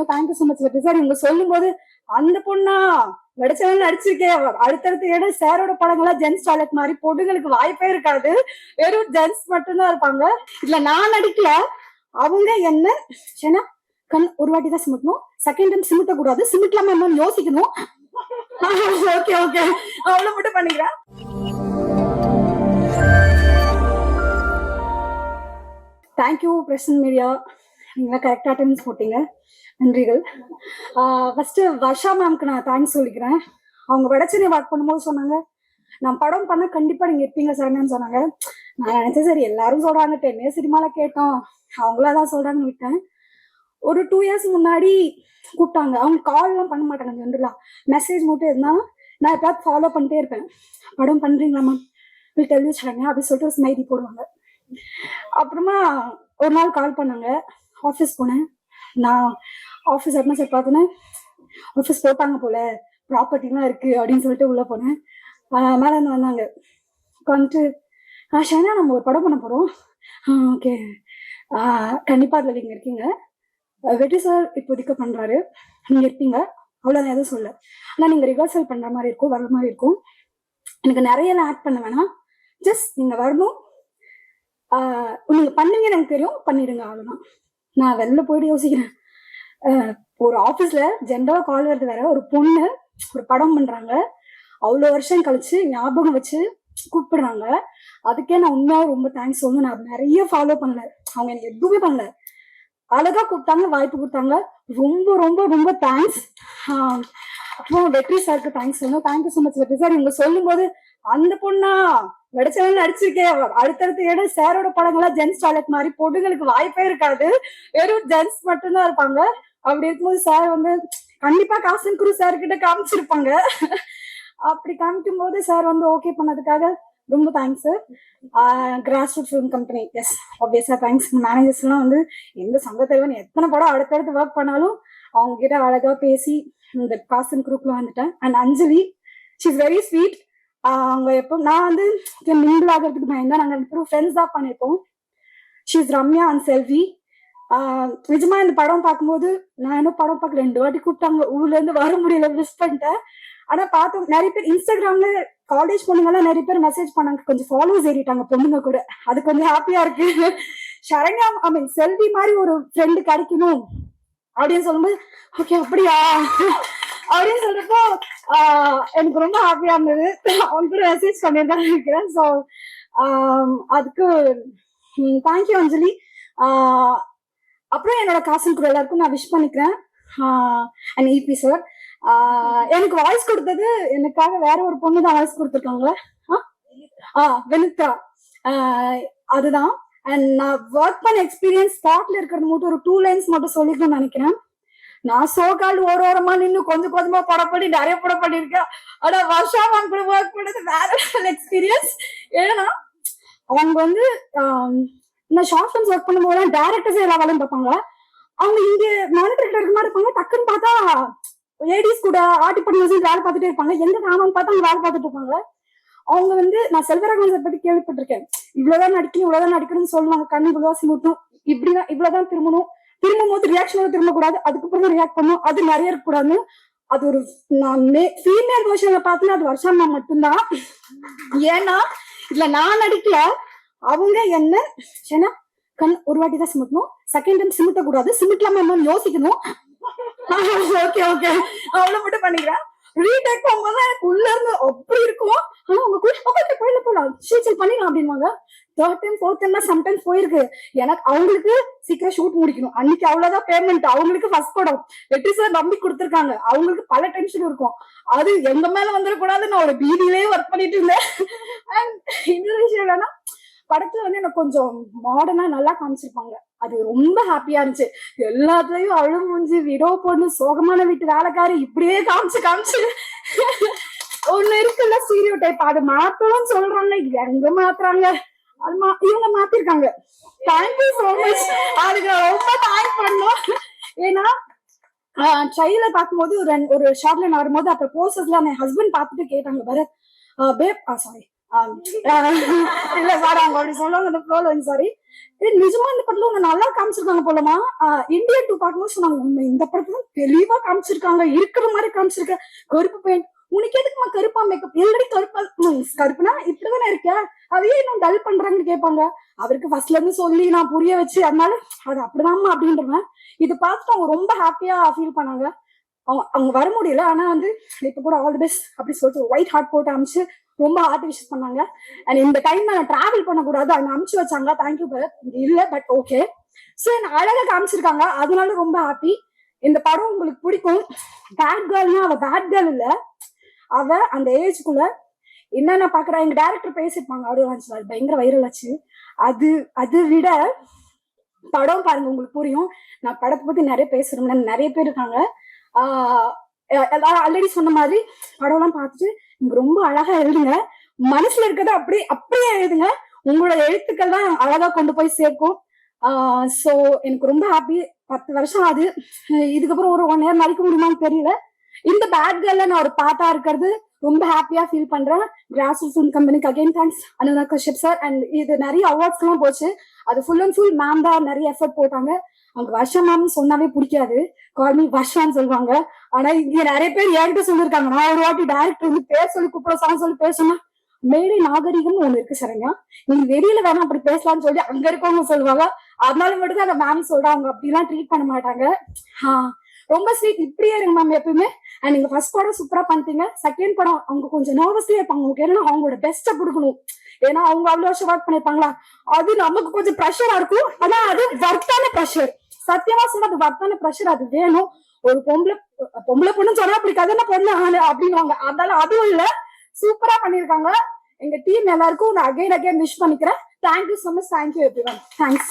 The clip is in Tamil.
சொன்னோம் thank you so much Vetri sir இவங்க சொல்லும் போது அந்த பொண்ணா நடிச்சவங்க நடிச்சிருக்கேன் அடுத்தடுத்து ஏன்னா சாரோட படங்கள்லாம் ஜென்ஸ் டாய்லெட் மாதிரி பொண்ணுங்களுக்கு வாய்ப்பே இருக்காது. வெறும் ஜென்ஸ் மட்டும்தான் இருப்பாங்க. இல்ல நான் நடிக்கல. அவங்க என்ன ஏன்னா கண் ஒரு வாட்டி தான் சிமிட்டணும். செகண்ட் டைம் சிமிட்ட கூடாது சிமிட்டலாம என்னன்னு யோசிக்கணும். ஓகே ஓகே அவ்வளவு மட்டும் பண்ணிக்கிறேன். தேங்க்யூ பிரசன் மீடியா நீங்கள் கரெக்டாக அட்டன்ஸ் போட்டீங்க. நன்றிகள். ஃபஸ்ட்டு வர்ஷா மேம்க்கு நான் தேங்க்ஸ் சொல்லிக்கிறேன். அவங்க வடச்சனை ஒர்க் பண்ணும்போது சொன்னாங்க நான் படம் பண்ண கண்டிப்பாக நீங்கள் இருப்பீங்க சார்னு சொன்னாங்க. நான் நினச்சேன் சரி எல்லாரும் சொல்கிறாங்க டென் இயர்ஸ் சினிமால கேட்டோம். அவங்களா தான் சொல்கிறாங்கன்னு விட்டேன். ஒரு டூ இயர்ஸ் முன்னாடி கூப்பிட்டாங்க. அவங்க கால்லாம் பண்ண மாட்டாங்க ஜென்ரலாக மெசேஜ் மட்டும் இருந்தால் நான் எப்பயாவது ஃபாலோ பண்ணிட்டே இருப்பேன். படம் பண்ணுறீங்களா மேம் வீட்டு எழுதி வச்சாங்க அப்படின்னு சொல்லிட்டு ஒரு ஸ்மைதி போடுவாங்க. அப்புறமா ஒரு நாள் கால் பண்ணாங்க. ஆஃபீஸ் போனேன். நான் ஆஃபீஸ் அட்மாஸ்டர் பார்த்தோன்னே ஆஃபீஸ் போட்டாங்க போல ப்ராப்பர்ட்டிலாம் இருக்கு அப்படின்னு சொல்லிட்டு உள்ள போனேன். மேலே இருந்து வந்தாங்க. உட்காந்துட்டு ஆ ஷைனா நம்ம ஒரு படம் பண்ண போறோம். ஓகே கண்டிப்பா அதில் நீங்க இருக்கீங்க. வெட்டி வெற்றி சார் இப்போதைக்கு பண்றாரு. நீங்க இருப்பீங்க அவ்வளோ எதுவும் சொல்ல ஆனா நீங்க ரிஹர்சல் பண்ற மாதிரி இருக்கும் வர்ற மாதிரி இருக்கும். எனக்கு நிறைய ஆட் பண்ண வேணாம். ஜஸ்ட் நீங்க வரணும். நீங்கள் நீங்க பண்ணுவீங்கன்னு எனக்கு தெரியும். பண்ணிடுங்க அவ்வளவுதான். நான் வெளில போயிட்டு யோசிக்கிறேன். ஒரு ஆபீஸ்ல ஜென்ரலா கால் வருது வேற. ஒரு பொண்ணு ஒரு படம் பண்றாங்க. அவ்வளோ வருஷம் கழிச்சு ஞாபகம் வச்சு கூப்பிடுறாங்க. அதுக்கே நான் உண்மையாக ரொம்ப தேங்க்ஸ் சொல்லணும் நான் நிறைய ஃபாலோ பண்ணல. அவங்க எனக்கு எதுவுமே பண்ணல. அழகா கூப்பிட்டாங்க வாய்ப்பு கொடுத்தாங்க. ரொம்ப ரொம்ப ரொம்ப தேங்க்ஸ் அப்புறம் வெற்றி சாருக்கு தேங்க்ஸ் சொல்லணும் thank you so much Vetri sir இவங்க சொல்லும் போது அந்த பொண்ணா? நடிச்சவங்க நடிச்சிருக்கேன். அடுத்தடுத்து ஏன்னா சாரோட படங்கள்லாம் ஜென்ஸ் டாய்லெட் மாதிரி பொண்ணுங்களுக்கு வாய்ப்பே இருக்காது. வெறும் ஜென்ஸ் மட்டும்தான் இருப்பாங்க. அப்படி இருக்கும்போது சார் வந்து கண்டிப்பா காசன் குரு சார் கிட்ட காமிச்சிருப்பாங்க. அப்படி காமிக்கும் போது சார் வந்து ஓகே பண்ணதுக்காக ரொம்ப thanks cross route film company yes ஆப்வியஸா தேங்க்ஸ் மேனேஜர்ஸ் எல்லாம் வந்து எந்த சங்க தலைவன் எத்தனை படம் அடுத்தடுத்து ஒர்க் பண்ணாலும் அவங்க கிட்ட அழகா பேசி இந்த காசன் குரூப்ல வந்துட்டேன். And Anjali she's very sweet அவங்க எப்போ நான் வந்து மிங்கிள் ஆகிறதுக்கு பயந்தா நாங்கள் இப்போ ஃப்ரெண்ட்ஸ் தான் பண்ணியிருக்கோம். ஷீஸ் ரம்யா அண்ட் செல்வி நிஜமா இந்த படம் பார்க்கும்போது நான் இன்னும் படம் பார்க்க ரெண்டு வாட்டி கூப்பிட்டாங்க ஊர்ல இருந்து வர முடியல மிஸ் பண்ணிட்டேன். ஆனா பார்த்தோம் நிறைய பேர் இன்ஸ்டாகிராம்ல காலேஜ் பொண்ணுங்கெல்லாம் நிறைய பேர் மெசேஜ் பண்ணாங்க. கொஞ்சம் ஃபாலோவர்ஸ் ஏறிட்டாங்க பொண்ணுங்க கூட. அது கொஞ்சம் ஹாப்பியா இருக்கு. சரண்யா ஐ மீன் செல்வி மாதிரி ஒரு ஃப்ரெண்டு கிடைக்கணும் அப்படின்னு சொல்லும்போது ஓகே அப்படியா? அப்படின்னு சொல்றப்போ எனக்கு ரொம்ப ஹாப்பியா இருந்தது. அவங்க கூட மெசேஜ் பண்ணியிருந்தா நினைக்கிறேன். ஸோ அதுக்கு தேங்க்யூ அஞ்சலி. அப்புறம் என்னோட காசல் கூட எல்லாருக்கும் நான் விஷ் பண்ணிக்கிறேன். அண்ட் இபி சார் எனக்கு வாய்ஸ் கொடுத்தது எனக்காக வேற ஒரு பொண்ணு தான் வாய்ஸ் கொடுத்துருக்காங்களே. ஆ? வெனிதா. அதுதான். அண்ட் நான் ஒர்க் பண்ண எக்ஸ்பீரியன்ஸ் ஸ்பாட்ல இருக்கிறது மட்டும் ஒரு டூ லைன்ஸ் மட்டும் சொல்லிக்கணும்னு நினைக்கிறேன். நான் சோகால் ஒரு ஓரமா நின்று கொஞ்சம் கொஞ்சமா படம் பண்ணி நிறைய படம் பண்ணியிருக்கேன் ஆனா வருஷா மேம் கூட ஒர்க் பண்ணது வேற எக்ஸ்பீரியன்ஸ் ஏன்னா அவங்க வந்து நான் ஷார்ட் ஃபிலிம்ஸ் ஒர்க் பண்ணும்போது டேரக்டர்ஸ் எல்லா வேலையும் பார்ப்பாங்க அவங்க இங்க மானிட்டர் இருக்க மாதிரி இருப்பாங்க. டக்குன்னு பார்த்தா லேடிஸ் கூட ஆட்டி பண்ணி வச்சு வேலை பார்த்துட்டே இருப்பாங்க. எந்த காணும் பார்த்தா அவங்க வேலை பார்த்துட்டு இருப்பாங்க. அவங்க வந்து நான் செல்வராகவன் சார் பத்தி கேள்விப்பட்டிருக்கேன். இவ்வளவுதான் நடிக்கணும் இவ்வளவுதான் நடிக்கணும்னு சொல்லுவாங்க. கண்ணு இவ்வளவுதான் சிமிட்டும் இப்படிதான் இவ்வளவுதான் திரும்பணும். திரும்பும் போது ரியாக்ஷனோட திரும்ப கூடாது அதுக்கப்புறம் ரியாக்ட் பண்ணும். அது நிறைய இருக்கக்கூடாது அது ஒரு நான் ஃபீமேல் வேர்ஷன்ல பார்த்தீங்கன்னா அது வருஷம்மா மட்டும்தான். ஏன்னா இல்ல நான் நடிக்கல. அவங்க என்ன ஏன்னா கண் ஒரு வாட்டி தான் சிமிட்டணும். செகண்ட் டைம் சிமிட்ட கூடாது சிமிட்டலாம என்னன்னு யோசிக்கணும். Okay okay. அவ்வளவு மட்டும் பண்ணிக்கிறேன். ரீடேக் போகும்போது எனக்கு உள்ள இருந்து அப்படி இருக்கும். ஆனா உங்க கூட ஓகே போயில போலாம் சீச்சல் பண்ணிடலாம் அப்படின்வாங்க third time fourth time sometimes போயிருக்கு. எனக்கு அவங்களுக்கு சீக்கிரம் ஷூட் முடிக்கணும். அன்னைக்கு அவ்வளவுதான் பேமெண்ட் அவங்களுக்கு ஃபர்ஸ்ட் படம். வெற்றி சார் நம்பி கொடுத்துருக்காங்க. அவங்களுக்கு பல டென்ஷன் இருக்கும். அது எங்க மேல வந்துடக்கூடாது நான் ஒரு பீதியிலே ஒர்க் பண்ணிட்டு இருந்தேன். அண்ட் இன்னொரு விஷயம் என்னன்னா படத்துல வந்து எனக்கு கொஞ்சம் மாடர்னா நல்லா காமிச்சிருப்பாங்க. அது ரொம்ப ஹாப்பியா இருந்துச்சு. எல்லாத்துலயும் அழு மூஞ்சி விடோ பொண்ணு சோகமான வீட்டு வேலைக்காரி இப்படியே காமிச்சு காமிச்சு. ஒண்ணு இருக்குல்ல சீரியோ டைப் அது மாத்தலாம் சொல்றாங்க. எங்க மாத்துறாங்க? அது மா இவங்க மாத்திருக்காங்க. தேங்க்யூ சோ மச் அதுக்கு ரொம்ப தேங்க் பண்ணோம் ஏன்னா ட்ரைலர் பார்க்கும்போது ஒரு ஒரு ஷார்ட்ல நான் வரும்போது அப்புறம் போஸ்டர்ஸ்ல என் ஹஸ்பண்ட் பார்த்துட்டு கேட்டாங்க பரத் பேப் சாரி இல்ல சார் அவங்க அப்படி சொல்லுவாங்க அந்த ஃப்ளோல சாரி நிஜமா இந்த படத்துல உன்னை நல்லா காமிச்சிருக்காங்க போலமா இந்தியன் டூ பார்க்கும்போது சொன்னாங்க. உண்மை இந்த படத்துல தெளிவா காமிச்சிருக்காங்க இருக்கிற மாதிரி காமிச்சிருக்க. கருப்பு பெயிண்ட் உனக்கு எதுக்குமா கருப்பா மேக்கப் எல்லடி கருப்பா கருப்புனா இப்படிதானே இருக்க? அதையே இன்னும் டல் பண்றாங்கன்னு கேட்பாங்க. அவருக்கு ஃபர்ஸ்ட்ல இருந்து சொல்லி நான் புரிய வச்சு அதனால அது அப்படிதாம்மா அப்படின்றவன். இது பார்த்துட்டு அவங்க ரொம்ப ஹாப்பியா ஃபீல் பண்ணாங்க. அவங்க அவங்க வர முடியல. ஆனா வந்து இப்ப கூட ஆல் தி பெஸ்ட் அப்படி சொல்லிட்டு ஒயிட் ஹார்ட் போட்டு அமிச்சு ரொம்ப ஹார்ட் விஷஸ் பண்ணாங்க. அண்ட் இந்த டைம் நான் டிராவல் பண்ணக்கூடாது. அவங்க அமுச்சு வச்சாங்க தேங்க்யூ பர் இல்ல பட் ஓகே ஸோ என்ன அழகா காமிச்சிருக்காங்க. அதனால ரொம்ப ஹாப்பி இந்த படம் உங்களுக்கு பிடிக்கும். பேட் கேர்ள்னா அவ பேட் கேர்ள் இல்ல. அவ அந்த ஏஜ்க்குள்ள என்னென்ன பாக்குறா? எங்க டேரக்டர் பேசிருப்பாங்க ஆடியோ லான்ச்ல அது பயங்கர வைரல் ஆச்சு. அது அது விட படம் பாருங்க உங்களுக்கு புரியும். நான் படத்தை பத்தி நிறைய பேசுறேன் நிறைய பேர் இருக்காங்க. ஆல்ரெடி சொன்ன மாதிரி படம்லாம் பார்த்துட்டு ரொம்ப அழகா எழுதுங்க. மனசுல இருக்கிறத அப்படியே அப்படியே எழுதுங்க. உங்களோட எழுத்துக்கள் தான் அழகா கொண்டு போய் சேர்க்கும் சோ எனக்கு ரொம்ப ஹாப்பி பத்து வருஷம் ஆகுது. இதுக்கப்புறம் ஒரு ஒன் இயர் மறைக்க முடியுமான்னு தெரியல. இந்த பேட் கேர்ல நான் ஒரு பாட்டா இருக்கிறது ரொம்ப ஹாப்பியா ஃபீல் பண்றேன். கிராஸ் ரூட் கம்பெனிக்கு again thanks Anurag Kashyap sir and இது நிறைய அவார்ட்ஸ் எல்லாம் போச்சு. அது ஃபுல் அண்ட் ஃபுல் மேம் தான் நிறைய எஃபர்ட் போட்டாங்க. அவங்க வருஷம் மேம் சொன்னாவே பிடிக்காது. கால்மி வருஷம்னு சொல்லுவாங்க. ஆனா இங்க நிறைய பேர் என்கிட்ட சொல்லிருக்காங்க நான் ஒரு வாட்டி டேரக்டர் வந்து பேர் சொல்லி கூப்பிட சாங் சொல்லி பேசணும்னா மேடை நாகரிகம் ஒண்ணு இருக்கு சரண்யா. நீங்க வெளியில வேணா அப்படி பேசலாம்னு சொல்லி அங்க இருக்கவங்க சொல்லுவாங்க. அதனால மட்டும் தான் அந்த மேம் சொல்றாங்க. அப்படிலாம் ட்ரீட் பண்ண மாட்டாங்க. ஆஹ் ரொம்ப ஸ்வீட் இப்படியே இருங்க மேம் எப்பயுமே. அண்ட் நீங்க ஃபர்ஸ்ட் படம் சூப்பரா பண்ணிட்டீங்க. செகண்ட் படம் அவங்க கொஞ்சம் நர்வஸ்லயே இருப்பாங்க. உங்களுக்கு ஏன்னா அவங்களோட பெஸ்ட்டை கொடுக்கணும். ஏன்னா அவங்க அவ்வளவு வருஷம் ஒர்க் பண்ணிருப்பாங்களா அது நமக்கு கொஞ்சம் ப்ரெஷரா இருக்கும். ஆனா அது வர்த்தான ப்ரெஷர் சத்தியமா சொன்னா அது வர்த்தான ப்ரெஷர் அது வேணும். ஒரு பொம்பளை பொம்பளை பொண்ணு சொன்னா அப்படி கதை பொண்ணு ஆளு அப்படிங்குவாங்க அதனால அதுவும் இல்ல. சூப்பரா பண்ணிருக்காங்க. எங்க டீம் எல்லாருக்கும் நான் அகைன் அகைன் விஷ் பண்ணிக்கிறேன். Thank you so much thank you everyone thanks